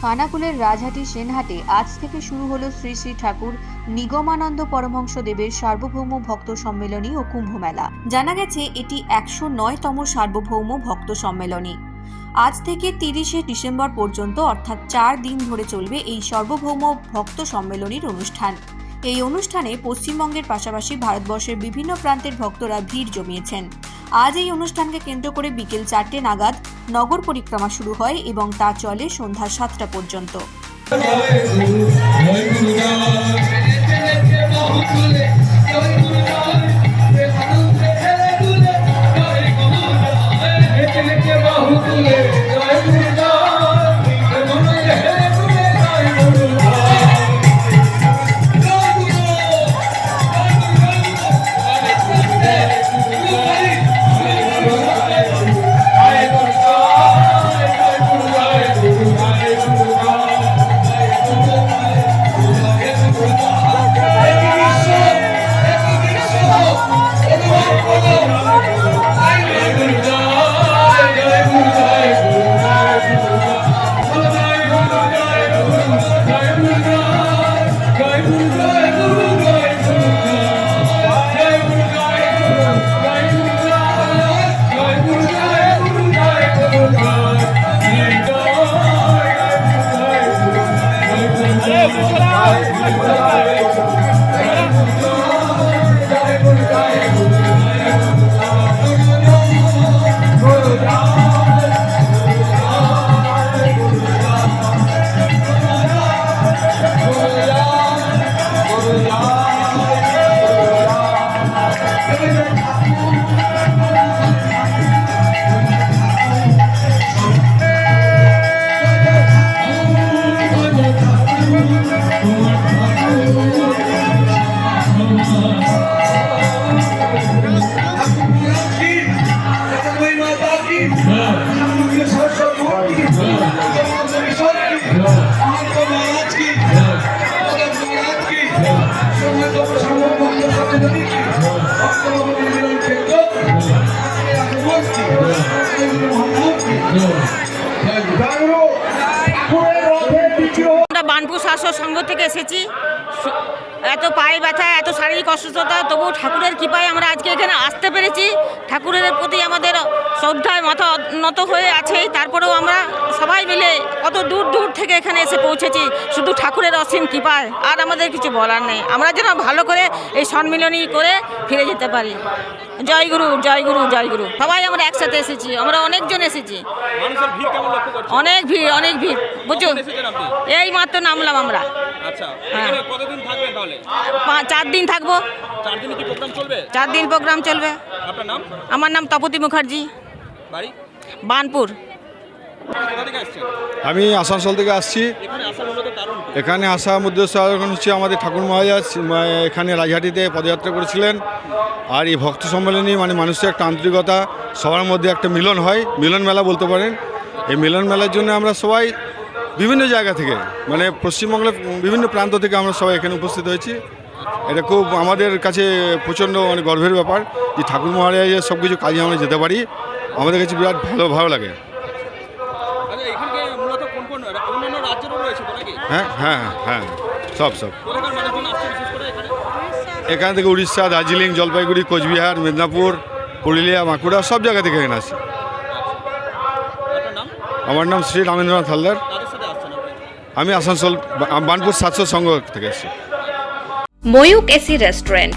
খানাকুলের রাজহাটি সেনহাটে আজ থেকে শুরু হলো শ্রী শ্রী ঠাকুর নিগমানন্দ পরমহংস দেবের সার্বভৌম ভক্ত সম্মেলনী ও কুম্ভ মেলা। জানা গেছে, এটি একশো নয়তম সার্বভৌম ভক্ত সম্মেলনী। আজ থেকে তিরিশে ডিসেম্বর পর্যন্ত, অর্থাৎ চার দিন ধরে চলবে এই সার্বভৌম ভক্ত সম্মেলনীর অনুষ্ঠান। এই অনুষ্ঠানে পশ্চিমবঙ্গের পাশাপাশি ভারতবর্ষের বিভিন্ন প্রান্তের ভক্তরা ভিড় জমিয়েছেন। আজ এই অনুষ্ঠানকে কেন্দ্র করে বিকেল চারটে নাগাদ নগর পরিক্রমা শুরু হয় এবং তা চলে সন্ধ্যা সাতটা পর্যন্ত। বানপুর শাসক সংঘ থেকে এসেছি। এত পায়ে ব্যথা, এত শারীরিক অসুস্থতা তবু ঠাকুরের কৃপায় আমরা আজকে এখানে আসতে পেরেছি। ঠাকুরের প্রতি আমাদের শ্রদ্ধায় মাথা নত হয়ে আছে। তারপরেও আমরা সবাই মিলে কত দূর দূর থেকে এখানে এসে পৌঁছেছি। শুধু ঠাকুরের অসীম কৃপায়, আর আমাদের কিছু বলার নেই। আমরা যেন ভালো করে এই সম্মিলনী করে ফিরে যেতে পারি। জয় গুরু জয় গুরু জয় গুরু সবাই আমরা একসাথে এসেছি আমরা অনেকজন এসেছি। অনেক ভিড় অনেক ভিড়। বুঝছ? কখন এই মাত্র নামলাম আমরা। আচ্ছা হ্যাঁ। চার দিন থাকব। চার দিনে প্রোগ্রাম চলবে? আমার নাম তপতি মুখার্জি। বানপুর। আমি আসানসোল থেকে আসছি। এখানে কারণ উদ্দেশ্য এখন হচ্ছে আমাদের ঠাকুর মহারাজ এখানে রাজহাটিতে পদযাত্রা করেছিলেন। আর এই ভক্ত সম্মেলনী মানে মানুষের একটা আন্তরিকতা সবার মধ্যে একটা মিলন হয়। মিলন মেলা বলতে পারেন। এই মিলন মেলার জন্য আমরা সবাই বিভিন্ন জায়গা থেকে মানে পশ্চিমবঙ্গের বিভিন্ন প্রান্ত থেকে আমরা সবাই এখানে উপস্থিত হয়েছি। এটা খুব আমাদের কাছে প্রচণ্ড মানে গর্বের ব্যাপার যে ঠাকুর মহারাজের সব কিছু কাজে আমরা যেতে পারি। আমাদের কাছে বিরাট ভালো ভালো লাগে আচ্ছা এখানে মূলত কোন কোন অন্যান্য রাজ্যেরও রয়েছে তো নাকি হ্যাঁ হ্যাঁ হ্যাঁ সব সব। এখানে থেকে উড়িষ্যা, দার্জিলিং, জলপাইগুড়ি, কোচবিহার, মেদিনীপুর, পুরুলিয়া, বাঁকুড়া, সব জায়গা থেকে এখানে আসে। আমার নাম শ্রী রামেন্দ্রনাথ হালদার। আমি আসানসোল বানপুর সাতশো সংঘ থেকে এসেছি ময়ূক এসি রেস্টুরেন্ট।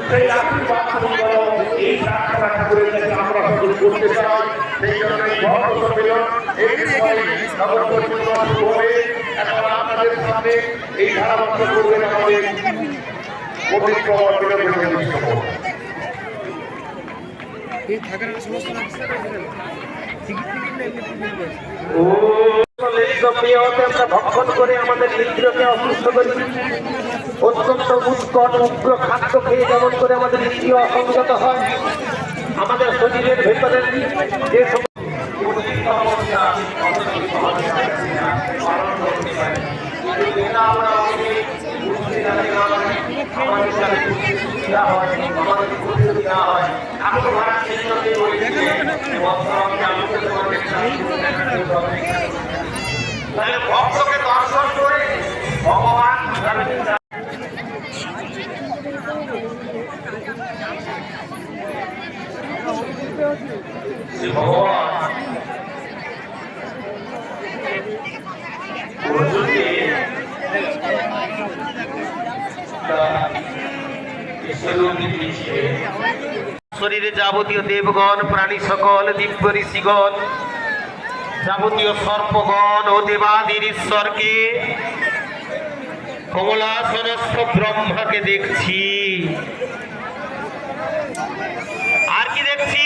সেই আশীর্বাদ তুমি করো এই প্রার্থনা ঠাকুরের কাছে আমরা সকল করতে চাই। সেই জন্য এই ভক্ত সম্মেলন এই নগর পরিক্রমা শুরু হবে এখন আপনাদের সামনে এই ধারাবাহিক করবেন আমাদের পবিত্র বিনোদন ও লিঙ্গ পেয়তে আমরা ভক্ষণ করে আমাদের ইন্দ্রিয়কে অসুস্থ করি। অত্যন্ত উৎকট উগ্র খাদ্য খেয়ে যেমন করে আমাদের ইন্দ্রিয় অসংগত হয়, আমাদের শরীরের ভেতরে যে ভক্তকে দর্শন করে ভগবান শ্রী ভগবান অর্জুনকে শরীরে যাবতীয় দেবগণ, প্রাণী সকল, দিব্য ঋষিগণ, যাবতীয় সর্পগণ ও দেবাদির ঈশ্বরকে কমলাসনস্থ ব্রহ্মাকে দেখছি। আর কি দেখছি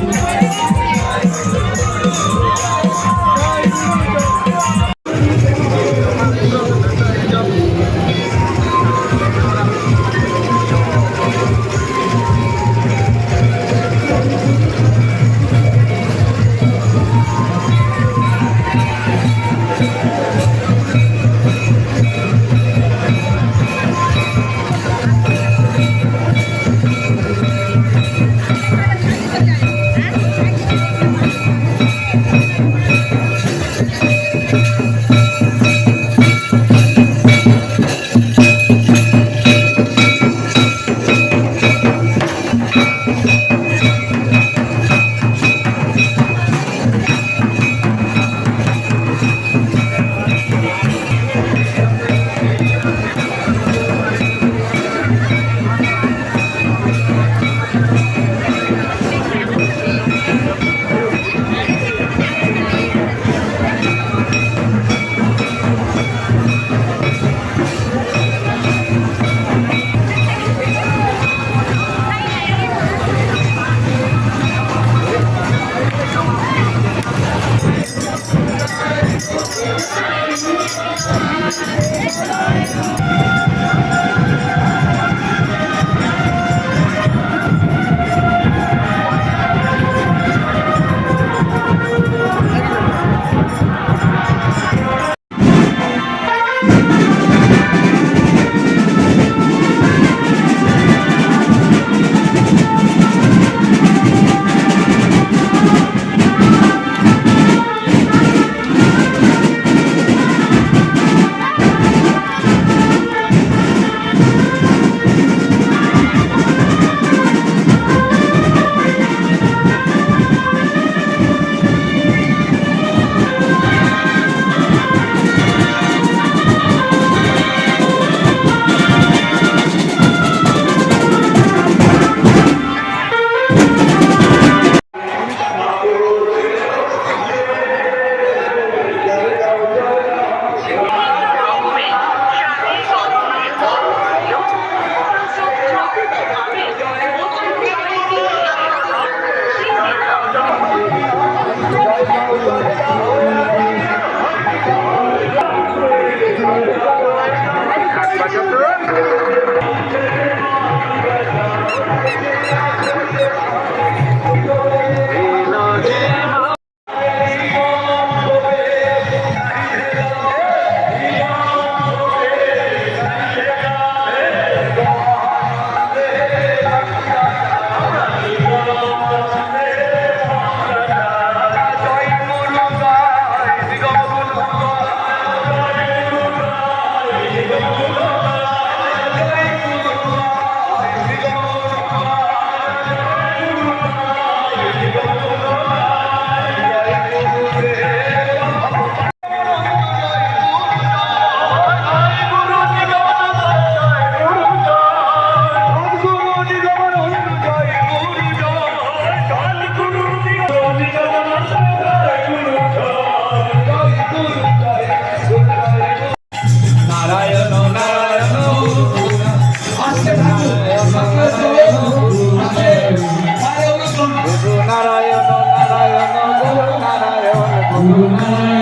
Amén.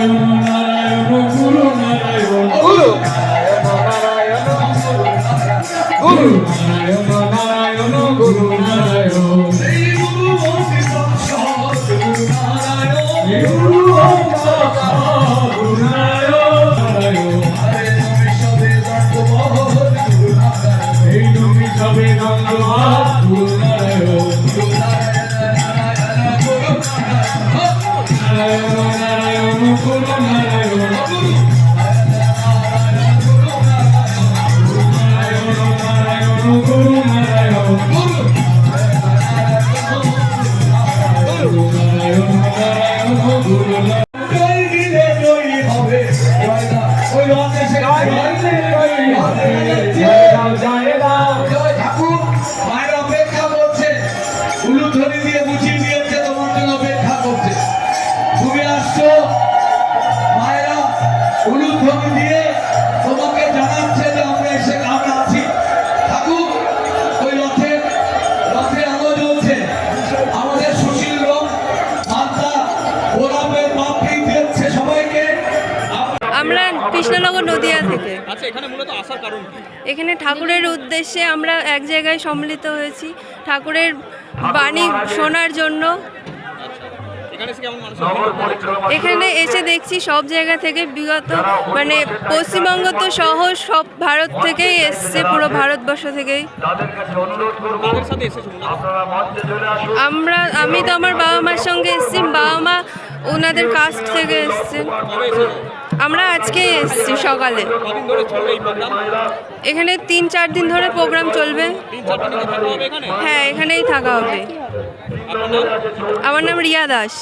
কৃষ্ণনগর নদিয়া থেকে। আচ্ছা এখানে মূলত আসার কারণ কি? এখানে ঠাকুরের উদ্দেশ্যে আমরা এক জায়গায় সম্মিলিত হয়েছি। ঠাকুরের বাণী শোনার জন্য। এখানে এসে দেখছি সব জায়গা থেকে বিগত মানে পশ্চিমবঙ্গ তো সহ সব ভারত থেকেই এসছে পুরো ভারতবর্ষ থেকেই। আমরা আমি তো আমার বাবা মার সঙ্গে এসেছি বাবা মা ওনাদের কাস্ট থেকে এসছেন। আমরা আজকে এসেছি সকালে। এখানে তিন, চার দিন ধরে প্রোগ্রাম চলবে। হ্যাঁ এখানেই থাকা হবে। আমার নাম রিয়া দাস।